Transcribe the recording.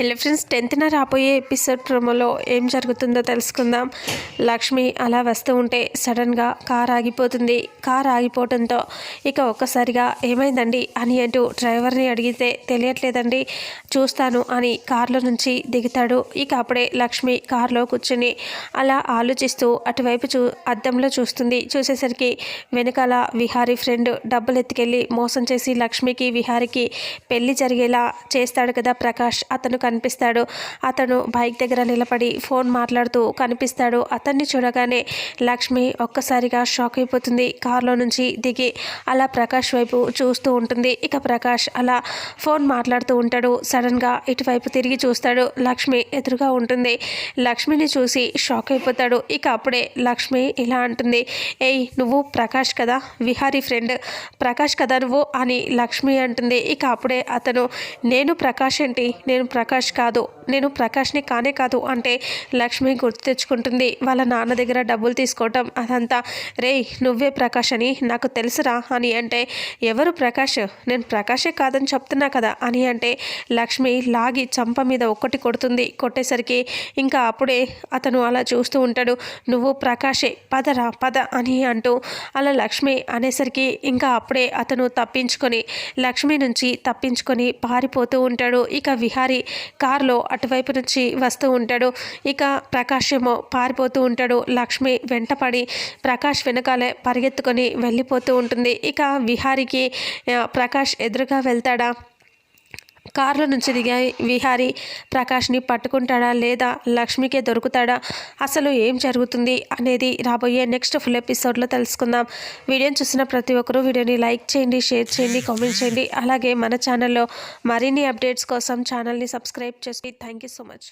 Hello friends టెన్త్న రాబోయే episode ప్రోమోలో ఏం జరుగుతుందో తెలుసుకుందాం. లక్ష్మి అలా వస్తూ ఉంటే సడన్గా కార్ ఆగిపోతుంది. కార్ ఆగిపోవడంతో ఇక ఒక్కసారిగా ఏమైందండి అని అంటూ డ్రైవర్ని అడిగితే తెలియట్లేదండి. చూస్తాను అని కార్లో నుంచి దిగుతాడు. ఇక అప్పుడే లక్ష్మి కారులో కూర్చుని అలా ఆలోచిస్తూ అటువైపు చూ అద్దంలో చూస్తుంది. చూసేసరికి వెనకాల విహారీ ఫ్రెండ్ డబ్బులు ఎత్తుకెళ్ళి మోసం చేసి లక్ష్మికి విహారికి పెళ్ళి జరిగేలా చేస్తాడు కదా ప్రకాష్. అతను కనిపిస్తాడు. అతను బైక్ దగ్గర నిలబడి ఫోన్ మాట్లాడుతూ కనిపిస్తాడు. అతన్ని చూడగానే లక్ష్మి ఒక్కసారిగా షాక్ అయిపోతుంది. కారులో నుంచి దిగి అలా ప్రకాష్ వైపు చూస్తూ ఉంటుంది. ఇక ప్రకాష్ అలా ఫోన్ మాట్లాడుతూ ఉంటాడు. సడన్గా ఇటువైపు తిరిగి చూస్తాడు. లక్ష్మి ఎదురుగా ఉంటుంది. లక్ష్మిని చూసి షాక్ అయిపోతాడు. ఇక అప్పుడే లక్ష్మి ఇలా అంటుంది. ఏయ్ నువ్వు ప్రకాష్ కదా? విహారీ ఫ్రెండ్. ప్రకాష్ కదా నువ్వు? అని లక్ష్మి అంటుంది. ఇక అప్పుడే అతను నేను ప్రకాష్ ఏంటి? నేను ప్రకాష్ కాదు. నేను ప్రకాష్ని కానే కాదు అంటే లక్ష్మి గుర్తు తెచ్చుకుంటుంది. వాళ్ళ నాన్న దగ్గర డబ్బులు తీసుకోవటం అదంతా రే నువ్వే ప్రకాష్ అని నాకు తెలుసురా అని అంటే ఎవరు ప్రకాష్? నేను ప్రకాషే కాదని చెప్తున్నా కదా అని అంటే లక్ష్మి లాగి చంప మీద ఒక్కటి కొడుతుంది. కొట్టేసరికి ఇంకా అప్పుడే అతను అలా చూస్తూ ఉంటాడు. నువ్వు ప్రకాషే పదరా పద అని అంటూ అలా లక్ష్మి అనేసరికి ఇంకా అప్పుడే అతను తప్పించుకొని లక్ష్మి నుంచి తప్పించుకొని పారిపోతూ ఉంటాడు. ఇక విహారి కారులో అటువైపు నుంచి వస్తూ ఉంటాడు. ఇక ప్రకాష్ ఏమో పారిపోతూ ఉంటాడు. లక్ష్మి వెంటపడి ప్రకాష్ వెనకాలే పరిగెత్తుకొని వెళ్ళిపోతూ ఉంటుంది. ఇక విహారికి ప్రకాష్ ఎదురుగా వెళ్తాడా? కారులో నుంచి దిగా విహారి ప్రకాష్ని పట్టుకుంటాడా లేదా? లక్ష్మికే దొరుకుతాడా? అసలు ఏం జరుగుతుంది అనేది రాబోయే నెక్స్ట్ ఫుల్ ఎపిసోడ్లో తెలుసుకుందాం. వీడియోని చూసిన ప్రతి ఒక్కరూ వీడియోని లైక్ చేయండి షేర్ చేయండి కామెంట్ చేయండి. అలాగే మన ఛానల్లో మరిన్ని అప్డేట్స్ కోసం ఛానల్ని సబ్స్క్రైబ్ చేసి థ్యాంక్ యూ సో మచ్.